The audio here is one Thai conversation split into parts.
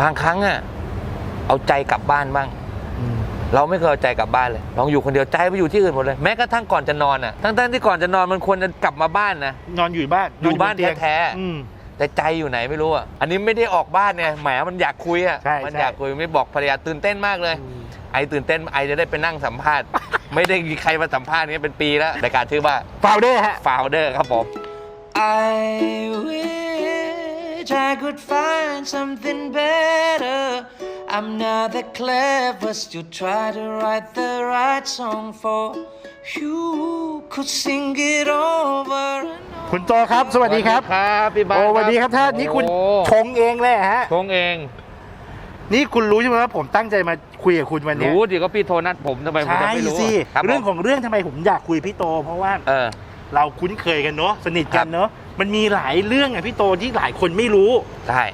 บางครั้งอะเอาใจกลับบ้านบ้างเราไม่เคยเอาใจกลับบ้านเลยลองอยู่คนเดียวใจไปอยู่ที่อื่นหมดเลยแม้กระทั่งก่อนจะนอนอะทั้งๆที่ก่อนจะนอนมันควรจะกลับมาบ้านนะนอนอยู่บ้านอยู่บ้านเตียงแท้ๆอืมแต่ใจอยู่ไหนไม่รู้อะอันนี้ไม่ได้ออกบ้านไงแหมมันอยากคุยอะใช่มันใช่อยากคุยไม่บอกภรรยาตื่นเต้นมากเลย ไอตื่นเต้นไอจะได้ไปนั่งสัมภาษณ์ ไม่ได้มีใครมาสัมภาษณ์เนี้ยเป็นปีแล้วรายการชื่อว่าฟาวเดอร์ฮะฟาวเดอร์ครับผม I wish I could find something better. I'm not the cleverest. You try to write the right song for you. Could sing it over and คุณโตครับ สวัสดีครับ ครับพี่บ้านโอ้สวัสดีครับท่านนี่คุณโอ้ชงเองเลยฮะ ชงเอง นี่คุณรู้ใช่ไหมว่าผมตั้งใจมาคุยกับคุณวันเนี้ยรู้ดิก็พี่โทรนัดผมทำไมผมจะใช่ไม่รู้สิอะครับผมเรื่องของเรื่องทำไมผมอยากคุยพี่โต เพราะว่าเออ เราคุ้นเคยกันเนาะสนิทคกัรันบเนาะมันมีหลายเรื่องอะพี่โตที่หลายคนไม่รู้ใช่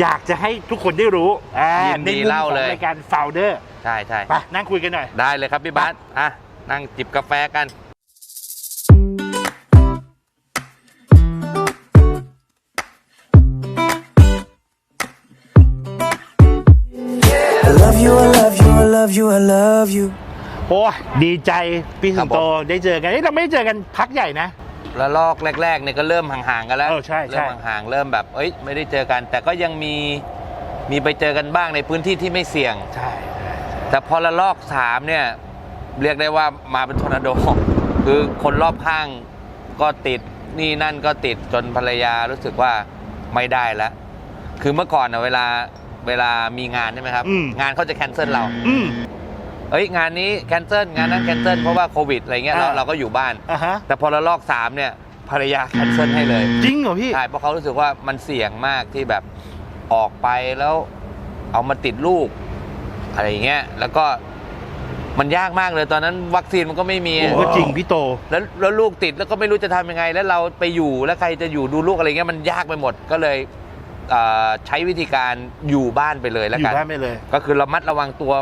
อยากจะให้ทุกคนได้รู้อ่ายินดีในมุมเล่าของเลยรายการฟาวเดอร์ใช่ใช่ไปนั่งคุยกันหน่อย ได้เลยครับพี่บ้านอะนั่งจิบกาแฟกัน I love you, I love you, I love you, I love you. โอ้ยดีใจพี่สิงโตครับผมได้เจอกันเอ้ยเราไม่ได้เจอกันพักใหญ่นะ แล้วลอกแรกๆเนี่ยก็เริ่มห่างๆกันแล้วเออใช่ใช่ เริ่มห่างๆเริ่มแบบเอ้ยไม่ได้เจอกัน แต่ก็ยังมีมีไปเจอกันบ้างในพื้นที่ที่ไม่เสี่ยง ใช่แต่พอละลอกสามเนี่ยเรียกได้ว่ามาเป็นทอร์นาโด คือคนรอบข้างก็ติดนี่นั่นก็ติดจนภรรยารู้สึกว่าไม่ได้แล้ว คือเมื่อก่อนนะเวลาเวลามีงานใช่ไหมครับ อืม งานเขาจะแคนเซิลเรา อืม เอ้ยงานนี้แคนเซิลงานนั้นแคนเซิลเพราะว่าโควิดอะไรเงี้ยเราอ่า เราก็อยู่บ้าน อะฮะแต่พอละลอกสามเนี่ยภรรยาแคนเซิลให้เลยจริงเหรอพี่ ใช่เพราะเขารู้สึกว่ามันเสี่ยงมากที่แบบออกไปแล้วเอามาติดลูก อะไรอย่างเงี้ยแล้วก็มันยากมากเลยตอนนั้นวัคซีนมันก็ไม่มี โอ้ก็จริงพี่โต แล้วแล้วลูกติดแล้วก็ไม่รู้จะทำยังไง แล้วเราไปอยู่แล้วใครจะอยู่ดูลูกอะไรเงี้ยมันยากไปหมดก็เลยเอ่อใช้วิธีการอยู่บ้านไปเลยแล้วอยู่กันบ้านไปเลย ก็คือระมัดระวังตัว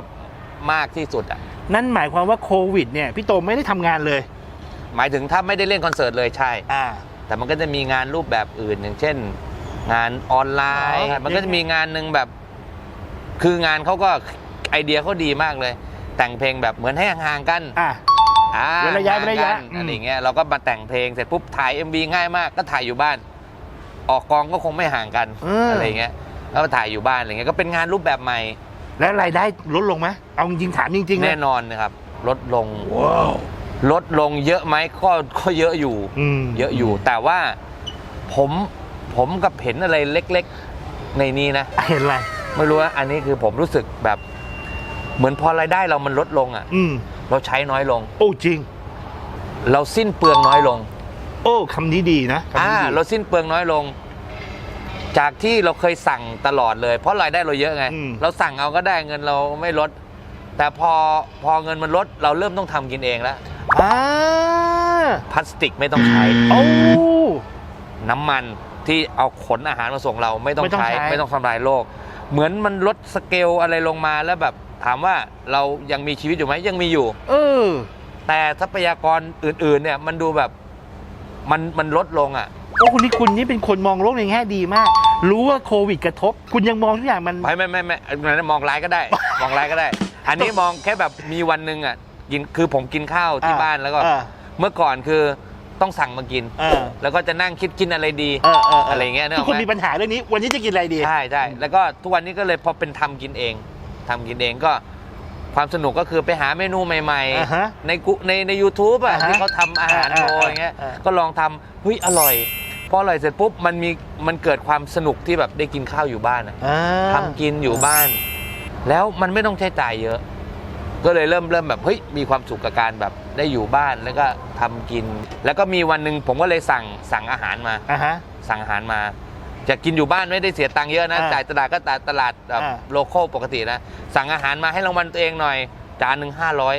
มากที่สุดอะนั่นหมายความว่าโควิดเนี่ยพี่โตไม่ได้ทำงานเลย หมายถึงถ้าไม่ได้เล่นคอนเสิร์ตเลยใช่ อ่า แต่มันก็จะมีงานรูปแบบอื่นอย่างเช่น งานออนไลน์ อ๋อมันก็จะมีงานหนึ่งแบบ คืองานเขาก็ไอเดียเขาดีมากเลย แต่งเพลงแบบเหมือนให้ห่างๆกันอะอ่าเว้นระยะห่างๆเว้นระยะกันอืม อะไรอย่างเงี้ยเราก็มาแต่งเพลงเสร็จปุ๊บถ่าย MV ง่ายมาก ก็ถ่ายอยู่บ้าน ออกกองก็คงไม่ห่างกันอะไรอย่างเงี้ยแล้วก็ถ่ายอยู่บ้านอะไรเงี้ยก็เป็นงานรูปแบบใหม่ แล้วรายได้ลดลงไหมเอาจริงๆถามจริงๆแน่นะนอนนะครับลดลงว้าวลดลงเยอะไหมก็ก็เยอะอยู่ อืม เยอะอยู่แต่ว่าผมผมกับเห็นอะไรเล็กๆ ในนี้นะ เห็นอะไร ไม่รู้ว่าอันนี้คือผมรู้สึกแบบ เหมือนพอรายได้เรามันลดลงอะ อืม เราใช้น้อยลง โอ้จริง เราสิ้นเปลืองน้อยลงโอ้คำนี้ดีนะคำอ่านี้ดีเราสิ้นเปลืองน้อยลง จากที่เราเคยสั่งตลอดเลย เพราะรายได้เราเยอะไง อืม เราสั่งเอาก็ได้เงินเราไม่ลด แต่พอพอเงินมันลดเราเริ่มต้องทำกินเองแล้วอ่าพลาสติกไม่ต้องใช้ โอ้ น้ำมันที่เอาขนอาหารมาส่งเราไม่ต้องไม่ต้องใช้ ใช้ ไม่ต้องทำลายโลก เหมือนมันลดสเกลอะไรลงมาแล้วแบบถามว่าเรายังมีชีวิตอยู่ไหมยังมีอยู่ เออ แต่ทรัพยากรอื่นๆเนี่ยมันดูแบบมันมันลดลงอะ โอ้คุณนี่คุณนี่เป็นคนมองโลกในแง่ดีมาก รู้ว่าโควิดกระทบ คุณยังมองทุกอย่างมัน ไม่ไม่ไม่ไม่อันนั้นมองร้ายก็ได้ มองร้ายก็ได้ อันนี้มองแค่แบบมีวันหนึ่งอะกินคือผมกินข้าวที่อ่าบ้านแล้วก็เออเมื่อก่อนคือต้องสั่งมากินเออแล้วก็จะนั่งคิดกินอะไรดี เออเอออะไรเงี้ยนึกอทุอกกคนไหมมีปัญหาเรื่องนี้ วันนี้จะกินอะไรดี ใช่ใช่แล้วก็ทุกวันนี้ก็เลยพอเป็นทำกินเองทำกินเองก็ความสนุกก็คือไปหาเมนูใหม่อ่าฮะๆในกุในใน u t u b e อะอ่าฮะที่เขาทำอาหารอ่าโชว์อ่าอย่างเงี้ยอ่าก็ลองทำเฮ้ยอร่อย พออร่อยเสร็จปุ๊บมันมีมันเกิดความสนุกที่แบบได้กินข้าวอยู่บ้านอะอ่าทำกินอยู่บ้าน แล้วมันไม่ต้องใช้จ่ายเยอะ ก็เลยเริ่มเริ่มแบบเฮ้ยมีความสุขกับการแบบได้อยู่บ้านแล้วก็ทำกิน แล้วก็มีวันหนึ่งผมก็เลยสั่งสั่งอาหารมา อ่าฮะ สั่งอาหารมา จะกินอยู่บ้านไม่ได้เสียตังค์เยอะนะอ่าจ่ายตลาดก็ตลาดตลาดแบบอ่า โลคอลปกตินะ สั่งอาหารมาให้รางวัลตัวเองหน่อย จานหนึ่งห้าร้อย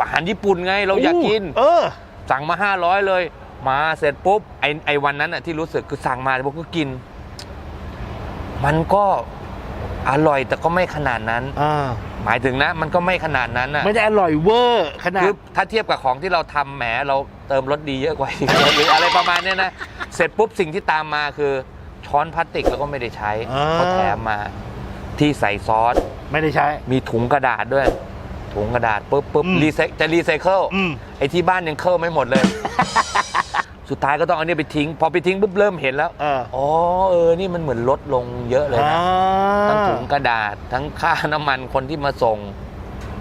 อาหารญี่ปุ่นไงเราอยากกิน เออ สั่งมาห้าร้อยเลย มาเสร็จปุ๊บไอไอวันนั้นอะที่รู้สึกคือสั่งมาผมก็กิน มันก็อร่อยแต่ก็ไม่ขนาดนั้น อ่าหมายถึงนะ มันก็ไม่ขนาดนั้นอะไม่ได้อร่อยเวอร์ขนาดคือถ้าเทียบกับของที่เราทำแหมเราเติมรสดีเยอะกว่าอีก หรืออะไรประมาณเนี้ยนะ เสร็จปุ๊บสิ่งที่ตามมาคือ ช้อนพลาสติกเราก็ไม่ได้ใช้อ่าเขาแถมมา ที่ใส่ซอส ไม่ได้ใช้ มีถุงกระดาษด้วย ถุงกระดาษปุ๊บปุ๊บอืมรีไซจะรีไซเคิลอืม ไอ้ที่บ้านยังเคิลไม่หมดเลย สุดท้ายก็ต้องเอาเนี่ยไปทิ้ง พอไปทิ้งปุ๊บเริ่มเห็นแล้วเอออ๋อเออนี่มันเหมือนลดลงเยอะเลยนะทั้งถุงกระดาษทั้งค่าน้ำมันคนที่มาส่ง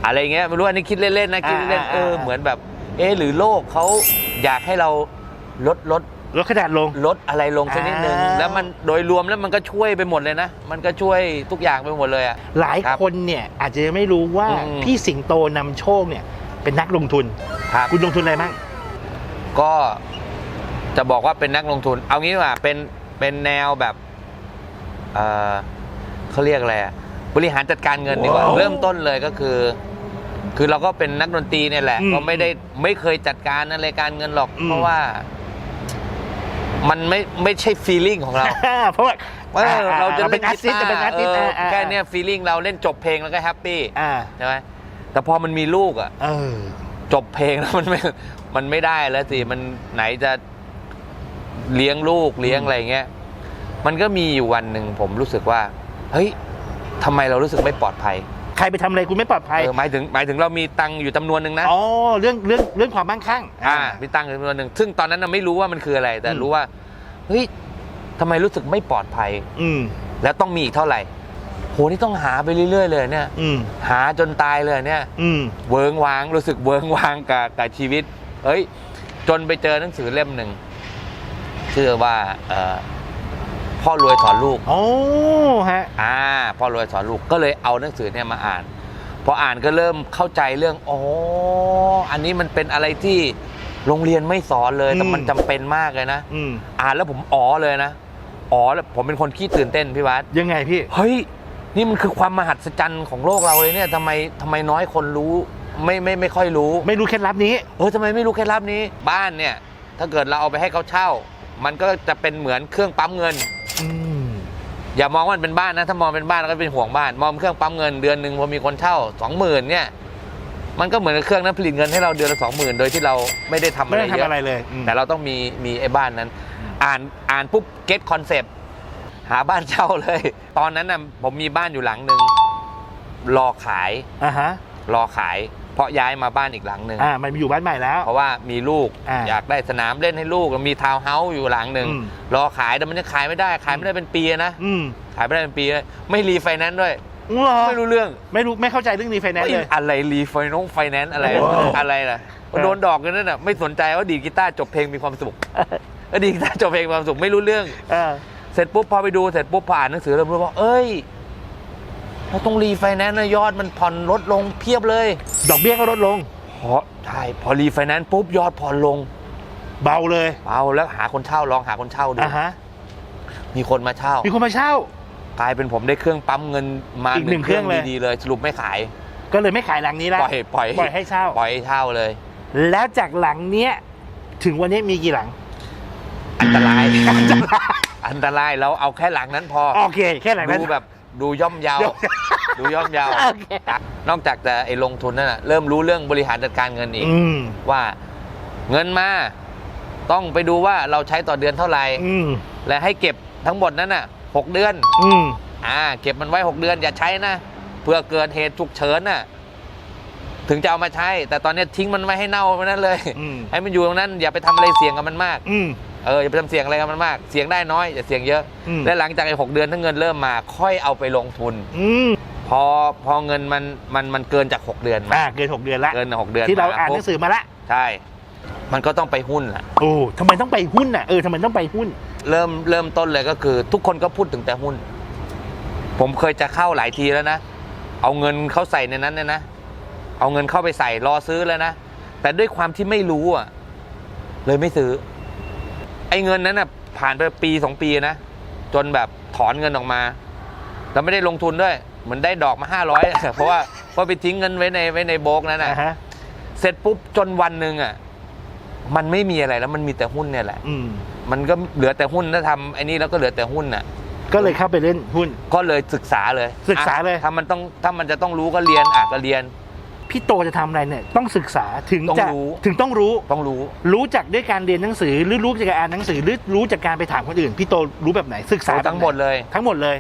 อะไรเงี้ยไม่รู้อันนี้คิดเล่นๆนะคิดเล่นๆเออเหมือนแบบ เออหรือโลกเขาอยากให้เราลดลดลดขนาดลงลดอะไรลงสักนิดนึงอ่าแล้วมันโดยรวมแล้วมันก็ช่วยไปหมดเลยนะ มันก็ช่วยทุกอย่างไปหมดเลยอะหลายครับคนเนี่ยอาจจะยังไม่รู้ว่าอืมพี่สิงโตนำโชคเนี่ยเป็นนักลงทุนครับคุณลงทุนอะไรบ้างก็ จะบอกว่าเป็นนักลงทุน เอางี้ดีกว่าเป็นเป็นแนวแบบเออเขาเรียกอะไรอะบริหารจัดการเงินดีกว่าว้าวเริ่มต้นเลยก็คือ คือเราก็เป็นนักดนตรีเนี่ยแหละอืมก็ไม่ได้ไม่เคยจัดการอะไรการเงินหรอก อืม เพราะว่า มันไม่ไม่ใช่ฟีลิ่งของเราเพราะว่าเออเราจะเป็นอาร์ติสต์จะเป็นอาร์ติสต์เอออ่าแค่เนี้ยฟีลิ่งเราเล่นจบเพลงแล้วก็แฮปปี้อ่าใช่ไหมแต่พอมันมีลูกอะ เออ จบเพลงแล้วมันไม่ มันไม่ได้แล้วสิ มันไหนจะ เลี้ยงลูกเลี้ยงอะไรเงี้ยมันก็มีอยู่วันหนึ่งผมรู้สึกว่า เฮ้ยทำไมเรารู้สึกไม่ปลอดภัยใครไปทำอะไรคุณไม่ปลอดภัยเออหมายถึงหมายถึงเรามีตังค์อยู่จำนวนหนึ่งนะ อ๋อเรื่องเรื่องเรื่องความมั่งคั่ง อ่ามีตังค์อยู่จำนวนหนึ่ง ซึ่งตอนนั้นน่ะไม่รู้ว่ามันคืออะไร แต่อืม รู้ว่า เฮ้ยทำไมรู้สึกไม่ปลอดภัย อืมแล้วต้องมีอีกเท่าไหร่ โห นี่ต้องหาไปเรื่อย ๆ เลยเนี่ย อืมหาจนตายเลยเนี่ย อืมเวิงวาง รู้สึกเวิงวางกับกับชีวิต เฮ้ย จนไปเจอหนังสือเล่มหนึ่ง ชื่อว่าเอ่อพ่อรวยสอนลูกโอ้ฮะอ่าพ่อรวยสอนลูกก็เลยเอาหนังสือเนี่ยมาอ่าน พออ่านก็เริ่มเข้าใจเรื่องอ๋ออันนี้มันเป็นอะไรที่โรงเรียนไม่สอนเลยแต่อืมมันจำเป็นมากเลยนะอืมอ่านแล้วผมอ๋อเลยนะอ๋อแล้วผมเป็นคนขี้ตื่นเต้นพี่วัดยังไงพี่เฮ้ยนี่มันคือความมหัศจรรย์ของโลกเราเลยเนี่ยทำไมทำไมน้อยคนรู้ไม่ไม่ไม่ค่อยรู้ ไม่รู้เคล็ดลับนี้เออทำไมไม่รู้เคล็ดลับนี้ บ้านเนี่ย ถ้าเกิดเราเอาไปให้เขาเช่า มันก็จะเป็นเหมือนเครื่องปั๊มเงิน อืมอย่ามองว่ามันเป็นบ้านนะ ถ้ามองเป็นบ้านแล้วก็เป็นห่วงบ้าน มองเป็นเครื่องปั๊มเงินเดือนหนึ่งพอมีคนเช่าสองหมื่นเนี่ย มันก็เหมือนกับเครื่องนั้นผลิตเงินให้เราเดือนละสองหมื่นโดยที่เราไม่ได้ทำไม่อะไรได้เยทำอะไรอะเลยอืมแต่เราต้องมีมีไอ้บ้านนั้น อ่านอ่านปุ๊บเก็ตคอนเซปต์หาบ้านเช่าเลย ตอนนั้นน่ะผมมีบ้านอยู่หลังหนึ่งรอขาย อ่าฮะรอขาย เพราะย้ายมาบ้านอีกหลังหนึ่งอ่ามันอยู่บ้านใหม่แล้ว เพราะว่ามีลูกอ่าอยากได้สนามเล่นให้ลูกมีทาวน์เฮาส์อยู่หลังหนึ่งอืมรอขายแต่มันยังขายไม่ได้ขายไม่ได้เป็นปีนะอืมขายไม่ได้เป็นปีเลยไม่รีไฟแนนซ์ด้วยเหรอไม่รู้เรื่องไม่รู้ไม่เข้าใจเรื่องรีไฟแนนซ์ไม่เลยอะไรรีไฟนงไฟแนนซ์อะไรโอ้โหอะไรล่ะเออโดนดอกกันนั่นน่ะไม่สนใจว่าดีดกีตาร์จบเพลงมีความสุขก็ดีดกีตาร์จบเพลงมีความสุขไม่รู้เรื่องเออเสร็จปุ๊บพอไปดูเสร็จปุ๊บพออ่านหนังสือเริ่มรู้ว่าเอ้ย เราต้องรีไฟแนนซ์นะยอดมันผ่อนลดลงเพียบเลย ดอกเบี้ยก็ลดลงพอใช่พอรีไฟแนนซ์ปุ๊บยอดผ่อนลง เบาเลยเอาแล้วหาคนเช่าลองหาคนเช่าดูอ่าฮะมีคนมาเช่า มีคนมาเช่า กลายเป็นผมได้เครื่องปั๊มเงินมาอีกหนึ่งเครื่องเลย ดีๆเลย สรุปไม่ขายก็เลยไม่ขายหลังนี้แล้วปล่อยปล่อยปล่อยให้เช่า ปล่อยให้เช่าเลย แล้วจากหลังเนี้ยถึงวันนี้มีกี่หลัง อันตรายอันตรายเราเอาแค่หลังนั้นพอโอเค แค่หลังนั้น ดูแบบ ดูย่อมเยาวย่อมดูย่อมเยาวโอเคนอกจากจะไอ้ลงทุนนั่นนะเริ่มรู้เรื่องบริหารจัดการเงินอีก อืมว่าเงินมาต้องไปดูว่าเราใช้ต่อเดือนเท่าไหร่ อืมและให้เก็บทั้งหมดนั้นน่ะหกเดือน อืมอ่า เก็บมันไว้หกเดือนอย่าใช้นะเพื่อเกิดเหตุฉุกเฉินน่ะ ถึงจะเอามาใช้ แต่ตอนนี้ทิ้งมันไว้ให้เน่าไปนั้นเลย อืมให้มันอยู่ตรงนั้น อย่าไปทำอะไรเสี่ยงกับมันมาก อืมเอออย่าไปทำเสี่ยงอะไรกับมันมาก เสี่ยงได้น้อยอย่าเสี่ยงเยอะ อืม และหลังจากไอ้หกเดือนถ้าเงินเริ่มมา ค่อยเอาไปลงทุน อืมพอพอเงินมันมันมันเกินจากหกเดือนมาอ่าเกินหกเดือนละเกินหกเดือนที่เรามอ่านหปุ๊นับงสือมาละใช่ มันก็ต้องไปหุ้นแหละโอ้ทำไมต้องไปหุ้นอะเออทำไมต้องไปหุ้น เริ่มเริ่มต้นเลยก็คือ ทุกคนก็พูดถึงแต่หุ้น ผมเคยจะเข้าหลายทีแล้วนะ เอาเงินเข้าใส่ในนั้นเนี่ยนะ เอาเงินเข้าไปใส่รอซื้อแล้วนะ แต่ด้วยความที่ไม่รู้อะ เลยไม่ซื้อ ไอ้เงินนั้นน่ะผ่านไปปีสองปีนะ จนแบบถอนเงินออกมา แล้วไม่ได้ลงทุนด้วย เหมือนได้ดอกมาห้าร้อยเพราะว่าเพราะไปทิ้งเงินไว้ในไว้ในโบกนั้นน่ะอ่าฮะเสร็จปุ๊บจนวันหนึ่งอะมันไม่มีอะไรแล้วมันมีแต่หุ้นเนี่ยแหละอืมมันก็เหลือแต่หุ้นถ้าทำไอ้นี่แล้วก็เหลือแต่หุ้นน่ะ ก็เลยเข้าไปเล่นหุ้น ก็เลยศึกษาเลย ศึกษาเลยอะถ้ามันต้องถ้ามันจะต้องรู้ก็เรียนอะก็เรียน พี่โตจะทำอะไรเนี่ยต้องศึกษาถึงต้องจะรู้ถึงต้องรู้ต้องรู้ รู้จักด้วยการเรียนหนังสือ หรือรู้จากการอ่านหนังสือ หรือรู้จากการไปถามคนอื่น พี่โตรู้แบบไหนศึกษารู้ทั้งหมดเลย ทั้งหมดเลย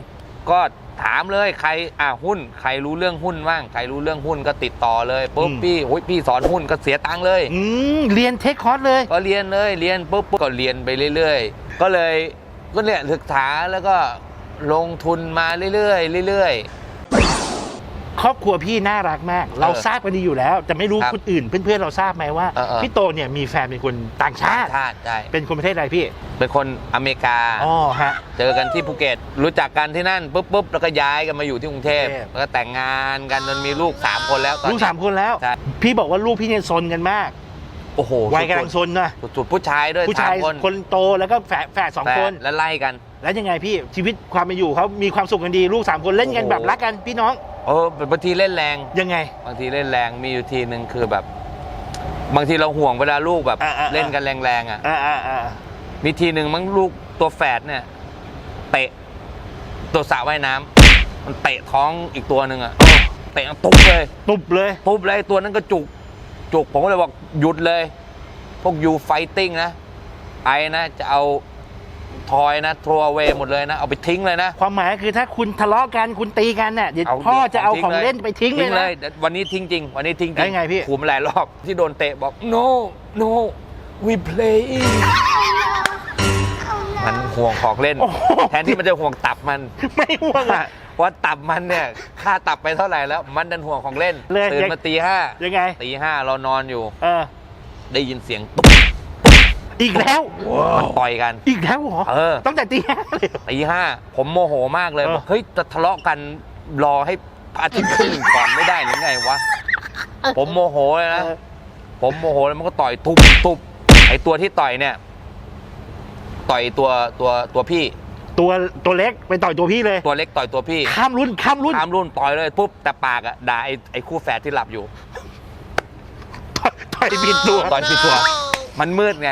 ก็ถามเลยใครอ่าหุ้น ใครรู้เรื่องหุ้นบ้างใครรู้เรื่องหุ้นก็ติดต่อเลยปุ๊บอืมพี่โอ้ยพี่สอนหุ้นก็เสียตังค์เลยอืมเรียนเทคคอร์สเลย ก็เรียนเลยเรียนปุ๊บปุ๊บก็เรียนไปเรื่อย ๆ ก็เลยก็เนี่ยศึกษาแล้วก็ลงทุนมาเรื่อยๆเรื่อย ครอบครัวพี่น่ารักมาก เราทราบกันดีอยู่แล้ว แต่ไม่รู้ครับคนอื่น เพื่อนๆเราทราบไหมว่าเออเออ พี่โตเนี่ยมีแฟนเป็นคนต่างๆชาติ ชาติใช่เป็นคนประเทศอะไรพี่เป็นคนอเมริกา อ๋อฮะ เจอกันที่ภูเก็ต รู้จักกันที่นั่นปุ๊บปุ๊บแล้วก็ย้ายกันมาอยู่ที่กรุงเทพกรุงเทพ แล้วก็แต่งงานกันจนมีลูก 3 คนแล้วตอนลูกนี้ สามคนแล้ว ใช่ พี่บอกว่าลูกพี่เนี่ยซนกันมากโอ้โหวัยกำลังซนนะสุดๆผู้ชายด้วยผู้ชายสามคนคนโตแล้วก็แฝดแฝดสองแฟคนแล้วไล่กัน แล้วยังไงพี่ชีวิตความเป็นอยู่เขามีความสุขกันดีลูกสามคนเล่นกันโอ้โห แบบรักกันพี่น้อง เออบางทีเล่นแรง ยังไง บางทีเล่นแรงมีอยู่ทีหนึ่งคือแบบ บางทีเราห่วงเวลาลูกแบบ อ่าอ่า เล่นกันแรงๆอะ อ่าอ่าอ่ามีทีหนึ่งมั้งลูกตัวแฝดเนี่ยเตะ ตัวสระว่ายน้ำมันเตะท้องอีกตัวหนึ่งอะเตะตุ๊บเลยตุบเลยตุ๊บเลยตัวนั้นก็จุก จุกผมก็เลยบอกหยุดเลย พวกยูไฟติ้งนะไอ้นะจะเอา ทอยนะทรเวหมดเลยนะ เอาไปทิ้งเลยนะ ความหมายคือถ้าคุณทะเลาะกันคุณตีกันเนี่ยเดี๋ยวเอาพ่อจะเอาทิ้งของเลยเล่นไปทิ้งเลยนะดี๋ววันนี้ทิ้งจริง วันนี้ทิ้งจได้ริงไงพี่ขู่มาหลายรอบที่โดนเตะบอก no no we play มันห่วงของเล่นโอ้โหแทนที่มันจะห่วงตับมัน ไม่ห่วงอะว่าตับมันเนี่ยค่าตับไปเท่าไหร่แล้ว มันดันห่วงของเล่นเลยตื่นยังมาตีห้ายังไงตีห้าเรานอนอยู่เออได้ยินเสียงตุ๊บ อีกแล้วมันต่อยกัน อีกแล้วเหรอเออตั้งแต่ตีห้าเลยเหรอตีห้าผมโมโหมากเลยเออบอกเฮ้ยจะทะเลาะกันรอให้พระอาทิตย์ขึ้นก่อนไม่ได้หรือไงวะผมโมโหเลยนะเออผมโมโหแล้วมันก็ต่อยทุบทุบไอตัวที่ต่อยเนี่ย ต่อยตัวตัวตัวพี่ ตัวตัวเล็กไปต่อยตัวพี่เลย ตัวเล็กต่อยตัวพี่ ข้ามรุ่นข้ามรุ่นตามรุ่นต่อยเลยปุ๊บแต่ปากอะด่าไอไอคู่แฝดที่หลับอยู่ต่อยต่อยผิดตัวต่อยผิดตัว มันมืดไง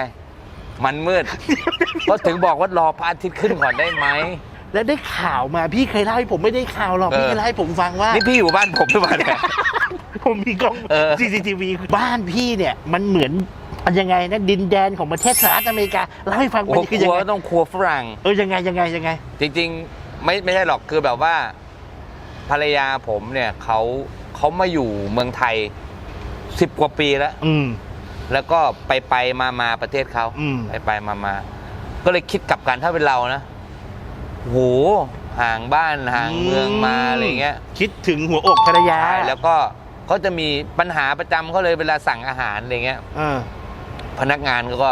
มันมืด ก็ถึงบอกว่ารอพระอาทิตย์ขึ้นก่อนได้ไหม แล้วได้ข่าวมาพี่เคยเล่าให้ผมไม่ได้ข่าวหรอกเออ พี่เคยเล่าให้ผมฟังว่า นี่พี่อยู่บ้านผมหรือเปล่าเนี่ย ผมมีกล้อง เออ CCTV บ้านพี่เนี่ยมันเหมือนมันยังไงนะดินแดนของประเทศสหรัฐอเมริกาเล่าให้ฟังโอ้มันคคือรัยังวไงก็ต้องครัวฝรั่ง เออยังไงยังไงยังไง จริงๆ ไม่ไม่ใช่หรอกคือแบบว่า ภรรยาผมเนี่ยเขาเขามาอยู่เมืองไทยสิบกว่าปีแล้ว อืม แล้วก็ไปไปมามาประเทศเขาอืม ไปไปมามาก็เลยคิดกลับกันถ้าเป็นเรานะโหห่างบ้านห่างเมืองมาอะไรเงี้ย คิดถึงหัวอกภรรยาใช่แล้วก็เขาจะมีปัญหาประจำเขาเลยเวลาสั่งอาหารอะไรเงี้ย เออ พนักงานก็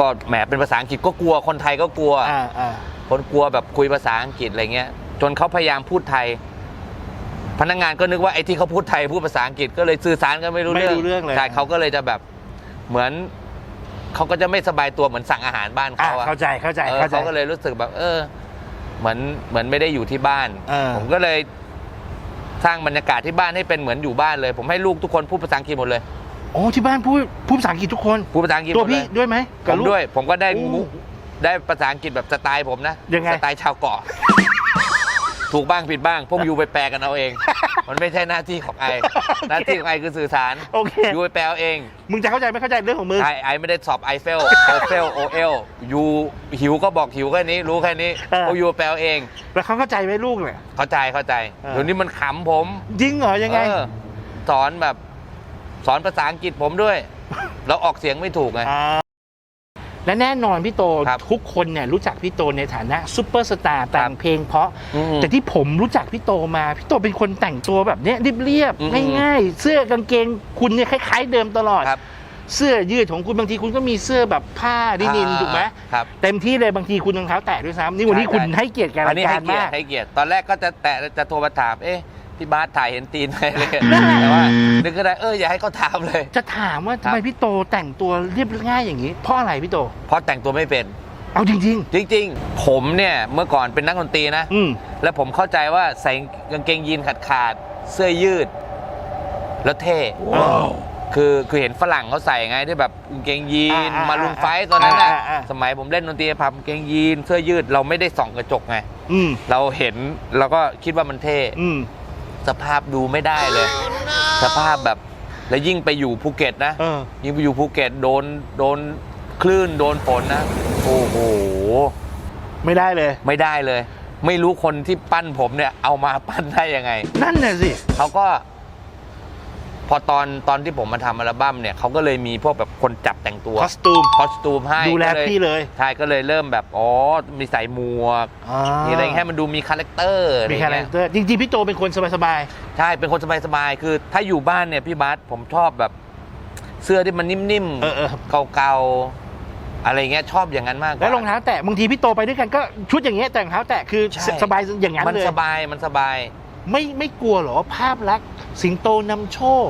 ก็แหมเป็นภาษาอังกฤษก็กลัวคนไทยก็กลัว อ่าอ่าคนกลัวแบบคุยภาษาอังกฤษอะไรเงี้ย จนเขาพยายามพูดไทย พนักงานก็นึกว่าไอ้ที่เขาพูดไทยพูดภาษาอังกฤษก็เลยสื่อสารกันไม่รู้ไม่เรื่องรู้เรื่องเลย ใช่เขาก็เลยจะแบบเหมือนเขาก็จะไม่สบายตัวเหมือนสั่งอาหารบ้านอ่าเขาอะเข้าใจเข้าใจเออเข้าใจ เขาก็เลยรู้สึกแบบ เออ เหมือนเหมือนไม่ได้อยู่ที่บ้านเออ ผมก็เลย สร้างบรรยากาศที่บ้านให้เป็นเหมือนอยู่บ้านเลย ผมให้ลูกทุกคนพูดภาษาอังกฤษหมดเลยโอ้ที่บ้านพูดพูดภาษาอังกฤษทุกคน พูดภาษาอังกฤษหตัมวดเลพี่ยด้วยไหมผกับมลูก ด้วย ผมก็ได้โอ้มุกได้ภาษาอังกฤษแบบสไตล์ผมนะยังไง สไตล์ชาวเกาะ ถูกบ้างผิดบ้าง พวกยูไปแปลกันเอาเอง มันไม่ใช่หน้าที่ของไอ หน้าที่ของไอคือสื่อสารโอเค ยูไปแปลเอาเอง มึงจะเข้าใจไม่เข้าใจเรื่องของมึง ไอไอไม่ได้สอบไอเฟลโอเฟลโอเอลยูหิวก็บอกหิวแค่นี้ รู้แค่นี้เออ พวกยูไปแปลเอาเอง แล้วเขาเข้าใจไหมลูกเนี่ย เข้าใจเข้าใจเออ เดี๋ยวนี้มันขำผมจริงเหรอยังไง เออสอนแบบ สอนภาษาอังกฤษผมด้วยเราออกเสียงไม่ถูกไง อ่า และแน่นอนพี่โตครับทุกคนเนี่ยรู้จักพี่โตในฐานะซูเปอร์สตาร์แต่งเพลงเพราะ อืมแต่ที่ผมรู้จักพี่โตมาพี่โตเป็นคนแต่งตัวแบบเนี้ยเรียบอืมๆง่ายๆ เสื้อกางเกงคุณเนี่ยคล้าย ๆ เดิมตลอด ครับ เสื้อยืดของคุณบางทีคุณก็มีเสื้อแบบผ้าดินินถูกไหมครับ เต็มที่เลยบางทีคุณรองเท้าแตะด้วยซ้ำนี่วันนี้ใช่คุณใช่ ให้เกียรติการอัรานนี้ยให้การเกียรมาติก ให้เกียรติตอนแรกก็จะแตะจะโทรมาถามเอ๊ะ พี่บาสถ่ายเห็นตีนไหมอะไรเงี้ยนั่นแหละแต่ว่านึกก็ได้เอออย่าให้เขาถามเลย จะถามว่าครัทำบไมพี่โตแต่งตัวเรียบง่ายอย่างนี้ เพราะอะไรพี่โต เพราะแต่งตัวไม่เป็น เอาจริง จริง ๆ ผมเนี่ยเมื่อก่อนเป็นนักดนตรีนะ ๆ อืม แล้วผมเข้าใจว่าใส่กางเกงยีนขาดขาดๆเสื้อยืด แล้วเท่ว้าวคือคือเห็นฝรั่งเขาใส่ไงที่แบบกางเกงยีนอ่าอ่ามาลุนไฟท์ตอนนั้นน่ะอ่าอ่า สมัยผมเล่นดนตรีผับกางเกงยีนเสื้อยืดเราไม่ได้ส่องกระจกไง อืม เราเห็นเราก็คิดว่ามันเท่ อืม สภาพดูไม่ได้เลย สภาพแบบแล้วยิ่งไปอยู่ภูเก็ตนะเออ ยิ่งไปอยู่ภูเก็ตโดนโดนคลื่นโดนฝนนะ โอ้โห ไม่ได้เลย ไม่ได้เลย ไม่รู้คนที่ปั้นผมเนี่ยเอามาปั้นได้ยังไง นั่นน่ะสิเขาก็พ อตอนตอนที่ผมมาทำอัลบั้มเนี่ยเขาก็เลยมีพวกแบบคนจับแต่งตัวคอสตูม คอสตูมให้ดูแลก็พี่เลย ใช่ก็เลยเริ่มแบบอ๋อมีใส่หมวกอ่ามีอะไรให้มันดูมีคาแรคเตอร์อะไรมีคาแรเงี้คยเตอร์จริงๆ พี่โตเป็นคนสบายใช่เป็นคนสบายๆคือถ้าอยู่บ้านเนี่ยพี่บาสผมชอบแบบ เสื้อที่มันนิ่มๆเออเออๆเก่าๆ อะไรเงี้ยชอบอย่างนั้นมากกว่า แล้วรองเท้าแตะบางทีพี่โตไปด้วยกันก็ชุดอย่างเงี้ยแต่รองเท้าแตะคือใช่ สบายอย่างนั้นมันเลย สบายมันสบาย ไม่ไม่กลัวเหรอภาพลักษณ์สิงโตนำโชค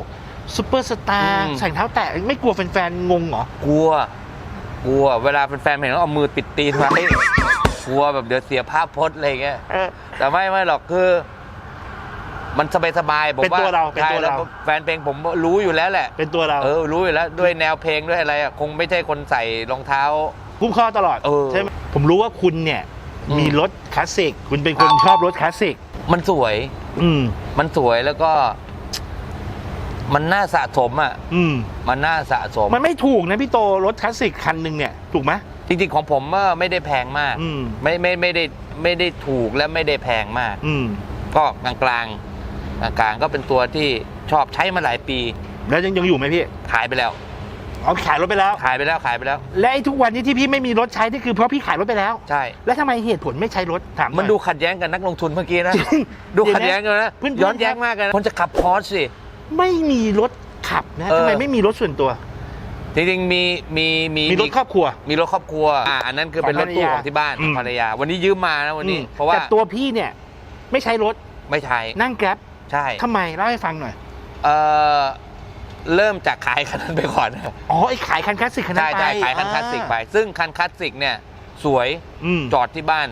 ซูเปอร์สตาร์อืม ใส่รองเท้าแตะไม่กลัวแฟนๆงงเหรอกลัว กลัว เวลาแฟนๆเห็นแล้วเอามือปิดตีนไว้ กลัวแบบเดี๋ยวเสียภาพพจน์อะไรเงี้ย เออ แต่ไม่ไม่หรอกคือ มันสบายสบายๆผมเป็นว่าตัวเราเป็นใช่ตัวแล้วเราแฟนเพลงผมรู้อยู่แล้วแหละ เป็นตัวเราเออ รู้อยู่แล้ว ด้วยแนวเพลงด้วยอะไรอะคงไม่ใช่คนใส่รองเท้า คุ้มข้อตลอดเออใช่ไหมผมรู้ว่าคุณเนี่ย อืม มีรถคลาสสิกคุณเป็นคนครับชอบรถคลาสสิก มันสวย อืม มันสวยแล้วก็ มันน่าสะสมอะ อืม มันน่าสะสม มันไม่ถูกนะพี่โตรถคลาสสิกคันหนึ่งเนี่ยถูกไหมจริงๆของผมก็ไม่ได้แพงมาก อืม ไม่ไม่ไม่ได้ไม่ได้ถูกและไม่ได้แพงมาก อืม ก็กลางกลางกลางกลางๆก็เป็นตัวที่ชอบใช้มาหลายปี แล้วยังยังอยู่ไหมพี่ขายไปแล้ว เอาขายรถไปแล้ว ขายไปแล้วขายไปแล้ว และไอ้ทุกวันนี้ที่พี่ไม่มีรถใช้นี่คือเพราะพี่ขายรถไปแล้ว ใช่ แล้วทำไมเหตุผลไม่ใช้รถถามหอย มันดูขัดแย้งกับนักลงทุนเมื่อกี้นะดูขัดแย้งกันนะเพื่อนๆย้อนแย้งมากเลยนะคนจะขับพอร์ชสิ ไม่มีรถขับนะเออ ทำไมไม่มีรถส่วนตัว จริงๆมีมีมีมีรถครอบครัว มีรถครอบครัวอ่าอันนั้นคือเป็นรถตู้ของที่บ้านอืม ภรรยา วันนี้ยืมมานะวันนี้ อืมเพราะว่าแต่ตัวพี่เนี่ย ไม่ใช้รถไม่ใช่นั่งแกร็บใช่ทำไมเล่าให้ฟังหน่อย เออ เริ่มจากขายคันนั้นไปก่อนอ๋อไอ้ขายคันคลาสสิกคันนั้ใช่นไปใช่ขายคันคลาสสิกไป ซึ่งคันคลาสสิกเนี่ยสวยอืมจอดที่บ้าน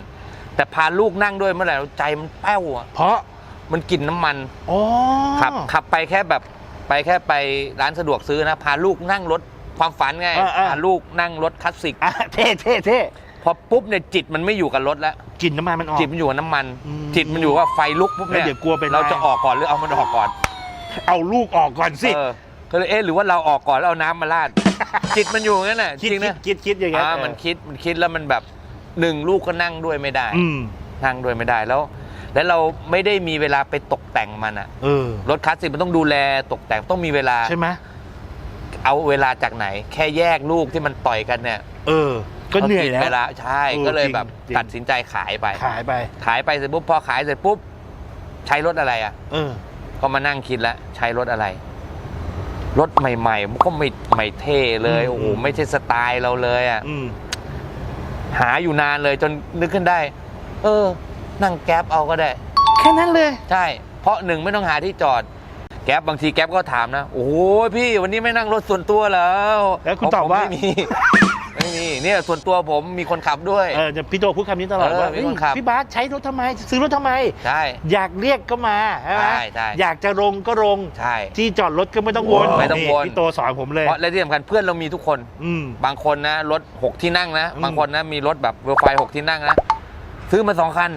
แต่พาลูกนั่งด้วยเมื่อไหร่ใจมันแป้วอะเพราะมันกลิ่นน้ำมันอ๋อขับขับไปแค่แบบไปแค่ไปร้านสะดวกซื้อนะ พาลูกนั่งรถความฝันไงเออเออพาลูกนั่งรถคลาสสิกอะเท่เท่เท่พอปุ๊บเนี่ยจิตมันไม่อยู่กับรถแล้วกลิ่นน้ำมันมันออกจิตมันอยู่กับน้ำมันอืมจิตมันอยู่กับไฟลุกปุ๊บเนี่ยแล้วเดี๋ยวกลัวเป็นเราจะออกก่อนหรือเอามันออกก่อน เอาลูกออกก่อนสิเออ ก็เลยเอ๊ะหรือว่าเราออกก่อนแล้วเอาน้ำมาราด จิตมันอยู่งั้นน่ะจคิดริงคิดนะคิดคิดอย่างเงี้ยอ่ามันคิดมันคิดแล้วมันแบบหนึ่งลูกก็นั่งด้วยไม่ได้ อืมนั่งด้วยไม่ได้แล้ว แล้วเราไม่ได้มีเวลาไปตกแต่งมันอะเออรถคลาสสิกมันต้องดูแลตกแต่งต้องมีเวลา ใช่ไหมเอาเวลาจากไหน แค่แยกลูกที่มันต่อยกันเนี่ยเออ ก็เหนื่อยกิแล้วเวลาใช่เออก็เลยจริงแบบจริง ตัดสินใจขายไป ขายไป ขายไปเสร็จปุ๊บพอขายเสร็จปุ๊บ ใช้รถอะไรอะ เออ ก็มานั่งคิดแล้วใช้รถอะไร รถใหม่ๆมันก็ไม่ไม่เท่เลยอืมโอ้โหไม่ใช่สไตล์เราเลยอะอืมหาอยู่นานเลยจนนึกขึ้นได้ เออ นั่งแก๊ปเอาก็ได้ แค่นั้นเลย ใช่ เพราะหนึ่งไม่ต้องหาที่จอด แก๊ปบางทีแก๊ปก็ถามนะ โอ้โหพี่วันนี้ไม่นั่งรถส่วนตัวแล้วแล้วคุณขงตอบผมว่าไม่มีไม่มีเนี่ยส่วนตัวผมมีคนขับด้วย เออจะพี่โตพูดคำนี้ตลอดเออว่ามีคนเฮ้ยขับพี่บาสใช้รถทำไม ซื้อรถทำไม ใช่ อยากเรียกก็มาใช่ไหมใช่ใช่ อยากจะลงก็ลง ใช่ ที่จอดรถก็ไม่ต้องวนไม่ต้องวน พี่โตสอนผมเลย เพราะและที่สำคัญเพื่อนเรามีทุกคน อืม บางคนนะรถหกที่นั่งนะ อืม บางคนนะมีรถแบบเวลไฟหกที่นั่งนะ ซื้อมาสองคัน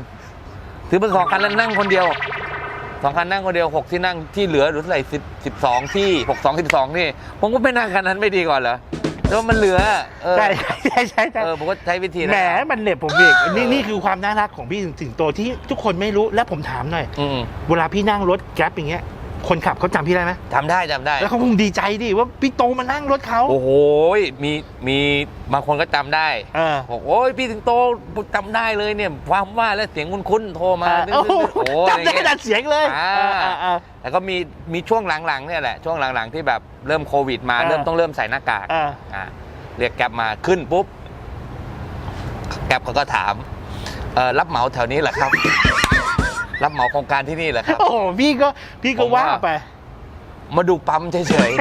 ซื้อมาสองคันแล้วนั่งคนเดียวสองคันนั่งคนเดียวหกที่นั่งที่เหลือหรือเท่าไหร่สิบสิบสองที่หกสองสิบสองนี่ ผมก็ไม่นั่งคันนั้นไม่ดีก่อนเหรอ แล้วมันเหลือเออใช่ใช่ใช่ใช่เออผมก็ใช้วิธีแหมนั้นมันเหน็บผมอีกนี่นี่คือความน่ารักของพี่สิงโตที่ทุกคนไม่รู้และผมถามหน่อย อืมเวลาพี่นั่งรถแกร็บอย่างเงี้ย คนขับเขาจำพี่ได้ไหมจำได้จำได้ แล้วเขาคงดีใจดิว่าพี่โตมานั่งรถเขา โอ้โหมีมีบางคนก็จำได้เออบอกโอ้ยพี่ถึงโตจำได้เลยเนี่ยความว่าแล้วเสียงคุ้นๆโทรมาโอ้โหโอ้โหอะไรจำได้เงี้ยดัดเสียงเลยอ่าอ่าอ่าแล้วก็มีมีช่วงหลังๆเนี่ยแหละช่วงหลังๆ ที่แบบเริ่มโควิดมาอ่าเริ่มต้องเริ่มใส่หน้ากากอ่าอ่าเรียกแก๊ปมาขึ้นปุ๊บแก๊ปเขาก็ถามเออรับเหมาแถวนี้เหรอครับ รับเหมาโครงการที่นี่เหรอครับ โอ้โหพี่ก็พี่ก็ผมว่า ว่าไป มาดูปั๊มเฉย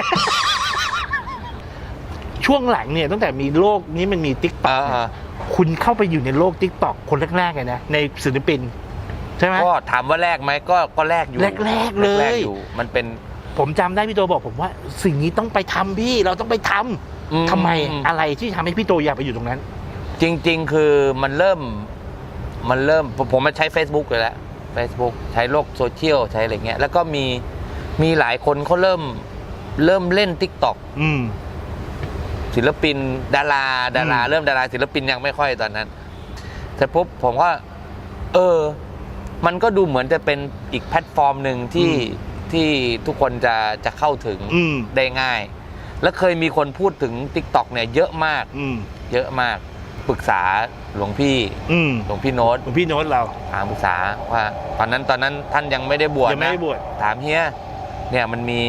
ช่วงหลังเนี่ยตั้งแต่มีโลกนี้มันมีติ๊กๆเออเออคุณเข้าไปอยู่ในโลกติ๊กต็อกคนแรกๆเลยนะ ในศิลปิน ใช่ไหม ก็ถามว่าแรกไหมก็ก็แรกอยู่แรกๆเลย แรกๆอยู่มันเป็นผมจำได้พี่โตบอกผมว่า สิ่งนี้ต้องไปทำพี่เราต้องไปทำอืทำไมอือะไรที่ทำให้พี่โตอยากไปอยู่ตรงนั้น จริง ๆ คือมันเริ่ม มันเริ่มผมผมมาใช้ Facebook เลยแหละ Facebook ใช้โลกโซเชียลใช้อะไรเงี้ย แล้วก็มีมีหลายคนเขาเริ่มเริ่มเล่น t ิ k t o k อืม ศิลปิน ดาราดาราอืม เริ่มดาราศิลปินยังไม่ค่อยตอนนั้นเสร็จปุ๊บผมก็เออ มันก็ดูเหมือนจะเป็นอีกแพลตฟอร์มหนึ่งที่อืมที่ทุกคนจะจะเข้าถึงอืม ได้ง่าย แล้วเคยมีคนพูดถึง t ิ k t o k เนี่ยเยอะมาก อืม เยอะมาก ปรึกษาหลวงพี่อืมหลวงพี่โน้ตหลวงพี่โน้ตเรา ถามปรึกษาว่าตอนนั้นตอนนั้นท่านยังไม่ได้บวชยังไม่นะได้บวช ถามเฮียเนี่ยมันมี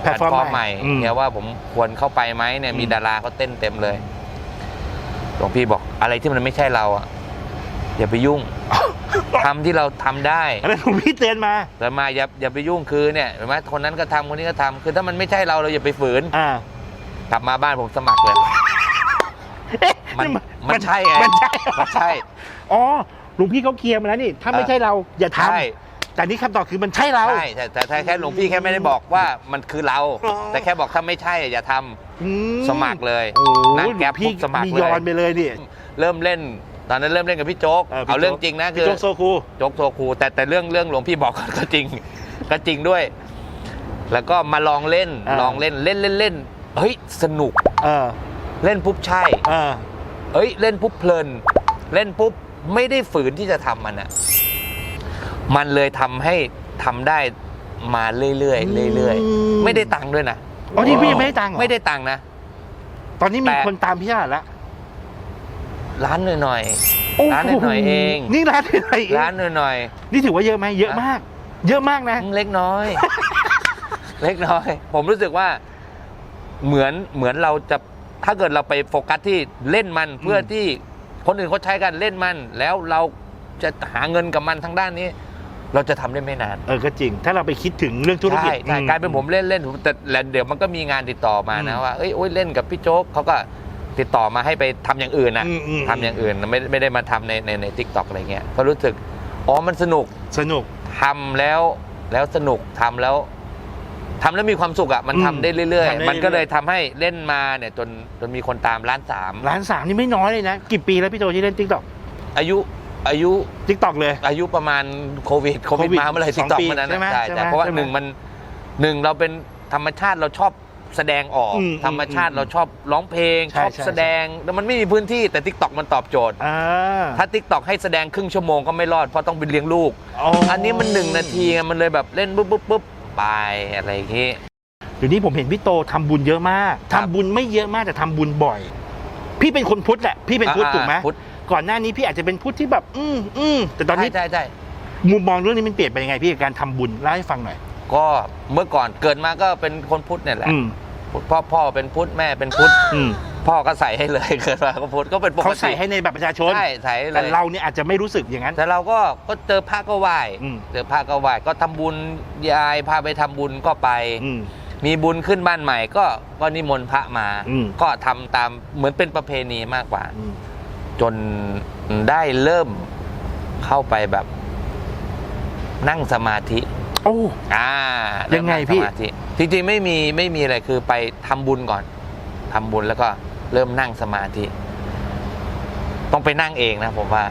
แพลตฟอร์มใหม่อืมเนี่ยว่าผมควรเข้าไปไหมเนี่ยมีอืมดาราเขาเต้นเต็มเลยหลวงพี่บอกอะไรที่มันไม่ใช่เราอะอย่าไปยุ่งทำที่เราทำได้ อันนั้นหลวงพี่เตือนมา แต่มาอย่าอย่าไปยุ่งคือเนี่ยเห็นไหมคนนั้นก็ทำคนนี้ก็ทำคือถ้ามันไม่ใช่เราเราอย่าไปฝืน อ่า กลับมาบ้านผมสมัครเลยเอ๊ะ มันมันใช่ไงมันใช่ มันใช่ อ๋อหลวงพี่เขาเคลียร์มาแล้วนี่ ถ้าไม่เออใช่เราอย่าทใช่ำแต่นี่คำตอบคือมันใช่เรา ใช่แต่แต่แต่แค่หลวงพี่แค่ไม่ได้บอกว่ามันคือเรา อ๋อ แต่แค่บอกถ้าไม่ใช่อย่าทำอืมสมัครเลยโอ้นั่งหลแก๊วปงพี่ปุ๊บสมัครมีเลยยอนไปเลยนี่ เริ่มเล่น ตอนนั้นเริ่มเล่นกับพี่โจ๊กพี่เอาเรื่องโจ๊กจริงนะพี่คือโจ๊กโซคู โจ๊กโซคูแต่แต่เรื่องเรื่องหลวงพี่บอกก็จริง ก็จริงด้วย แล้วก็มาลองเล่นอ่า ลองเล่นเล่นเล่นเล่นเฮ้ยสนุกเออเล่นปุ๊บใช่ เออ เอ้ยเล่นปุ๊บเพลิน เล่นปุ๊บไม่ได้ฝืนที่จะทำมันอะมันเลยทำให้ทำได้มาเรื่อยๆเรื่อยอืมๆไม่ได้ตังค์ด้วยนะอ๋อนี่พี่ยังไม่ได้ตังค์เหรอไม่ได้ตังค์นะ ตอนนี้มีแต่คนตามพี่เท่าไหร่ละร้านหน่อยโอ้โร้านหน่อยๆเอง นี่ร้านหน่อยๆเองๆร้านหน่อยนี่ถือว่าเยอะไหมเยอะมาก เยอะมากนะๆเล็กน้อย เล็กน้อย ผมรู้สึกว่าเหมือนเหมือนเราจะ ถ้าเกิดเราไปโฟกัสที่เล่นมันเพื่อที่คนอื่นเขาใช้กันเล่นมัน แล้วเราจะหาเงินกับมันทางด้านนี้ เราจะทำได้ไม่นานเออก็จริง ถ้าเราไปคิดถึงเรื่องธุรกิจใช่ใช่อืกลายเป็นผมเล่นเล่นแต่แล้วเดี๋ยวมันก็มีงานติดต่อมานะอืมว่าเอ้ยโอ้ยเล่นกับพี่โจ๊กเขาก็ติดต่อมาให้ไปทำอย่างอื่นนะอืมอืมทำอย่างอื่นไม่ไม่ได้มาทำในในในทิกตอกอะไรเงี้ยก็รู้สึกอ๋อมันสนุกสนุกทำแล้วแล้วสนุกทำแล้ว ทำแล้วมีความสุขอะมันอืมทำได้เรื่อย ทำได้ๆ มันก็เรื่เลอยยทำให้เล่นมาเนี่ยจนจนมีคนตามล้านสามร้านสามนี่ไม่น้อยเลยนะ กี่ปีแล้วพี่โจที่เล่นทิกตอกอายุอายุ ทิกตอกเลย อายุประมาณโควิดโควิดโควิดมาเมื่อไหร่สทิอกงตอกปีมันนั้นใช่ไหมนะใช่ใช่ไหมแต่เพราะว่าใช่ไหมหนึ่งมันหนึ่งเราเป็นธรรมชาติเราชอบแสดงออก อืมธรรมชาติอืมเราชอบร้องเพลง ใช่ชอบใช่ แสดงแล้วมันไม่มีพื้นที่แต่ทิกตอกมันตอบโจทย์ อ่าถ้าทิกตอกให้แสดงครึ่งชั่วโมงก็ไม่รอดเพราะต้องไปเลี้ยงลูก อันนี้มันหนึ่งนาทีไงมันเลยแบบเล่นปุ๊บปุ๊บปุ๊บ ไปอะไรอย่างงี้เดี๋ยวนี้ผมเห็นพี่โตทำบุญเยอะมากครัทำบบุญไม่เยอะมากแต่ทำบุญบ่อย พี่เป็นคนพุทธแหละพี่เป็นพุทธอ่าถูกไหมพุทธ ก่อนหน้านี้พี่อาจจะเป็นพุทธที่แบบอืมอืมแต่ตอนนี้ใช่ใช่ใช่มุมมองเรื่องนี้มันเปลี่ยนไปยังไงพี่กับการทำบุญเล่าให้ฟังหน่อยก็เมื่อก่อนเกิดมาก็เป็นคนพุทธเนี่ยแหละ อืม พ่อพ่อเป็นพุทธแม่เป็นพุทธอืมพ่อก็ใส่ให้เลยเกิดมาก็พุทธก็เป็นปกเขาติใส่ให้ในบัตรประชาชนใช่ใส่ให้เลแต่ยเราเนี่ยอาจจะไม่รู้สึกอย่างนั้น แต่เราก็ก็เจอพระก็ไหว้อืมเจอพระก็ไหว้ก็ทำบุญยายพาไปทำบุญก็ไปอืมมีบุญขึ้นบ้านใหม่ก็ก็นิมนต์พระมาอืมก็ทำตามเหมือนเป็นประเพณีมากกว่าอืมจนได้เริ่มเข้าไปแบบนั่งสมาธิ โอ้ อ่ายัยังไงพี่สมาธิจริงๆไม่มีไม่มีอะไรคือไปทำบุญก่อนทำบุญแล้วก็เริ่มนั่งสมาธิ ต้องไปนั่งเองนะผมว่า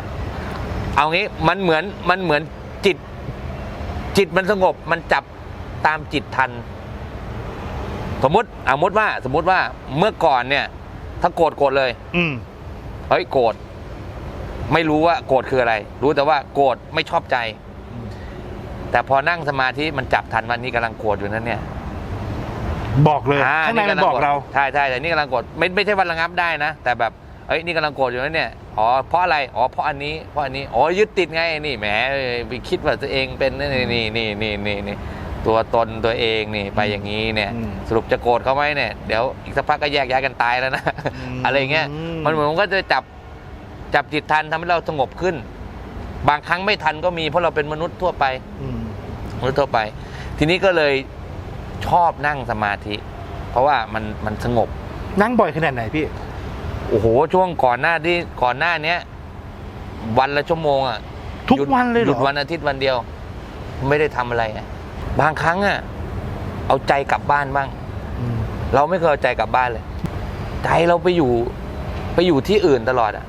เอางี้มันเหมือนมันเหมือนจิต จิตมันสงบ มันจับตามจิตทัน สมมติเอามติว่า สมมติว่าเมื่อก่อนเนี่ย ถ้าโกรธโกรธเลย อืม เฮ้ยโกรธไม่รู้ว่าโกรธคืออะไร รู้แต่ว่าโกรธไม่ชอบใจ แต่พอนั่งสมาธิมันจับทันวันนี้กำลังโกรธอยู่นั้นเนี่ยบอกเลยอ่ข้างในมันกำลับอกโธเรา ใช่ใช่แต่นี่กำลังโกรธไม่ไม่ใช่วันระงับได้นะ แต่แบบเอ้ยนี่กำลังโกรธอยู่นั้นเนี่ยอ๋อเพราะอะไรอ๋อเพราะอันนี้เพราะอันนี้อ๋อยึดติดไงนี่แหมไปคิดว่าตัวเองเป็นนี่นี่นี่นี่นี่นี่ตัวตนตัวเองนี่ไปอย่างนี้เนี่ย อืม สรุปจะโกรธเขาไหมเนี่ยเดี๋ยวอีกสักพักก็แยกย้ายกันตายแล้วนะอืมอะไรเงี้ย มันเหมือนมันก็จะจับจับจิตทันทำให้เราสงบขึ้น บางครั้งไม่ทันก็มีเพราะเราเป็นมนุษย์ทั่วไปอืมมนุษย์ทั่วไป ทีนี้ก็เลยชอบนั่งสมาธิ เพราะว่ามันมันสงบ นั่งบ่อยขนาดไหนพี่ โอ้โห ช่วงก่อนหน้าที่ก่อนหน้าเนี้ย วันละชั่วโมงอะทุกหยุดวันเลยเหหรยุอดวันอาทิตย์วันเดียว ไม่ได้ทำอะไรอะบางครั้งอะเอาใจกลับบ้านบ้างอืมเราไม่เคยเอาใจกลับบ้านเลย ใจเราไปอยู่ไปอยู่ที่อื่นตลอดอะ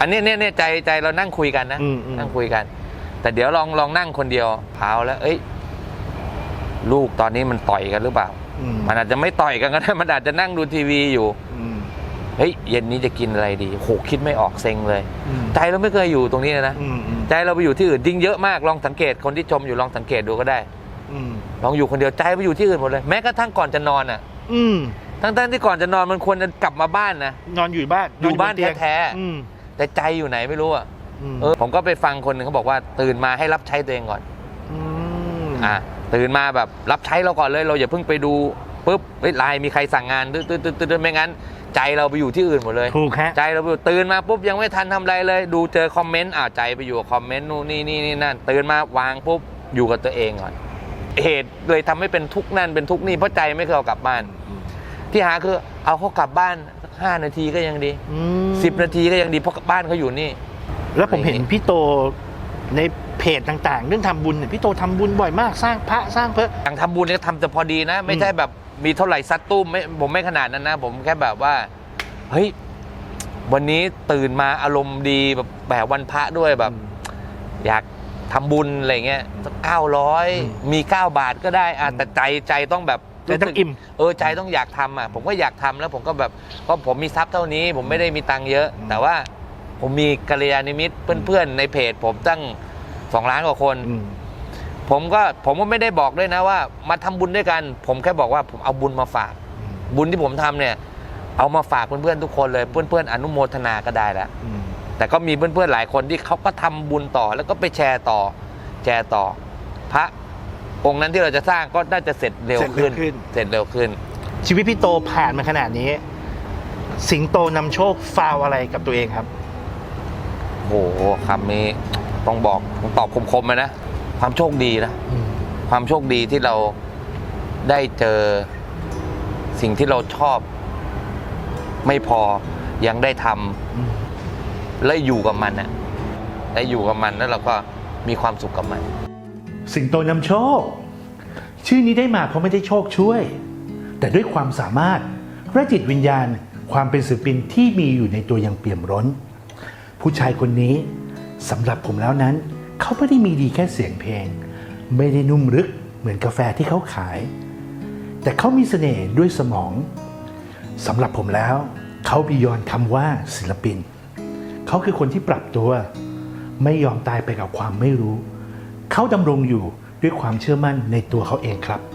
อันนี้เนี่ยเนี่ยใจใจเรานั่งคุยกันนะอืมอืมนั่งคุยกัน แต่เดี๋ยวลองลองนั่งคนเดียวเผาแล้ว เอ้ย ลูกตอนนี้มันต่อยกันหรือเปล่าอืมมันอาจจะไม่ต่อยกันก็ได้มันอาจจะนั่งดูทีวีอยู่อืมเฮ้ยเย็นนี้จะกินอะไรดีโหคิดไม่ออกเซ็งเลยอืมใจเราไม่เคยอยู่ตรงนี้เลยนะอืมอืมใจเราไปอยู่ที่อื่นจริงเยอะมากลองสังเกตคนที่ชมอยู่ลองสังเกตดูก็ได้อืมลองอยู่คนเดียวใจไปอยู่ที่อื่นหมดเลย แม้กระทั่งก่อนจะนอนอะ อืมทั้งๆที่ก่อนจะนอนมันควรจะกลับมาบ้านนะนอนอยู่บ้านอยู่บ้านเตียงแท้ๆอืม แต่ใจอยู่ไหนไม่รู้อะมเออผมก็ไปฟังคนหนึ่งเขาบอกว่าตื่นมาให้รับใช้ตัวเองก่อนมอะตื่นมาแบบรับใช้เราก่อนเลยเราอย่าเพิ่งไปดูปุ๊บเฮ้ยไลน์มีใครสั่งงานตืดตืดตืดตืดไม่งั้น ใจเราไปอยู่ที่อื่นหมดเลยถูกฮะใจเราไปอยู่ตื่นมาปุ๊บยังไม่ทันทำอะไรเลย ดูเจอคอมเมนต์อ่าใจไปอยู่กับคอมเมนต์นู่นนี่นี่นี่นั่นตื่นมาวางปุ๊บอยู่กับตัวเองก่อนเหตุเลยทำให้เป็นทุกข์นั่นเป็นทุกข์นี่เพราะใจไม่เคยเอากลับบ้าน ที่หาคือเอาเขากลับบ้าน ห้านาทีก็ยังดี อืมสิบนาทีก็ยังดีเพราะบ้านเขาอยู่นี่ แล้วผมเห็นพี่โตในเพจต่างๆ เรื่องทำบุญเนี่ยพี่โตทำบุญบ่อยมากสร้างพระสร้างเพื่ออย่างทำบุญเนี่ยทำแต่พอดีนะ ไม่ใช่แบบมีเท่าไหร่ซัดตุ้มไม่ผมไม่ขนาดนั้นนะ ผมแค่แบบว่า เฮ้ย วันนี้ตื่นมาอารมณ์ดีแบบแบบวันพระด้วยแบบ อยากทำบุญอะไรเงี้ยสักเก้าร้อยมีเก้าบาทก็ได้อะแต่ใจใจต้องแบบ ใจต้องอิ่ม เออใจต้องอยากทำอะผมก็อยากทำแล้วผมก็แบบก็ผมมีทรัพย์เท่านี้ ผมไม่ได้มีตังค์เยอะ แต่ว่าผมมีกัลยาณมิตรเพื่อนๆในเพจ ผมตั้งสองล้านกว่าคนอืมผมก็ผมก็ไม่ได้บอกด้วยนะว่า มาทำบุญด้วยกัน ผมแค่บอกว่าผมเอาบุญมาฝาก บุญที่ผมทำเนี่ย เอามาฝากเพื่อนๆทุกคนเลยเพื่อนๆอนุโมทนาก็ได้แล้วอืมแต่ก็มีเพื่อนๆหลายคนที่เขาก็ทำบุญต่อแล้วก็ไปแชร์ต่อ แชร์ต่อ พระ องค์นั้นที่เราจะสร้างก็น่าจะเสร็จเร็วขึ้น เสร็จเร็วขึ้น ชีวิตพี่โตผ่านมาขนาดนี้ สิงโตนำโชคฟาวอะไรกับตัวเองครับ โอ้โหคำนี้ต้องบอกต้องตอบคมๆเลยนะ ความโชคดีนะ ความโชคดีที่เราได้เจอสิ่งที่เราชอบ ไม่พอยังได้ทำและอยู่กับมันน่ะได้อยู่กับมันแล้วเราก็มีความสุขกับมัน สิงโตนำโชค ชื่อนี้ได้มาเพราะไม่ได้โชคช่วย แต่ด้วยความสามารถและจิตวิญญาณความเป็นศิลปินที่มีอยู่ในตัวอย่างเปี่ยมร้น ผู้ชายคนนี้สำหรับผมแล้วนั้น เขาไม่ได้มีดีแค่เสียงเพลง ไม่ได้นุ่มลึกเหมือนกาแฟที่เขาขาย แต่เขามีเสน่ห์ด้วยสมองสำหรับผมแล้ว เขาบียอนคำว่าศิลปิน เขาคือคนที่ปรับตัว ไม่ยอมตายไปกับความไม่รู้ เขาดำรงอยู่ด้วยความเชื่อมั่นในตัวเขาเองครับ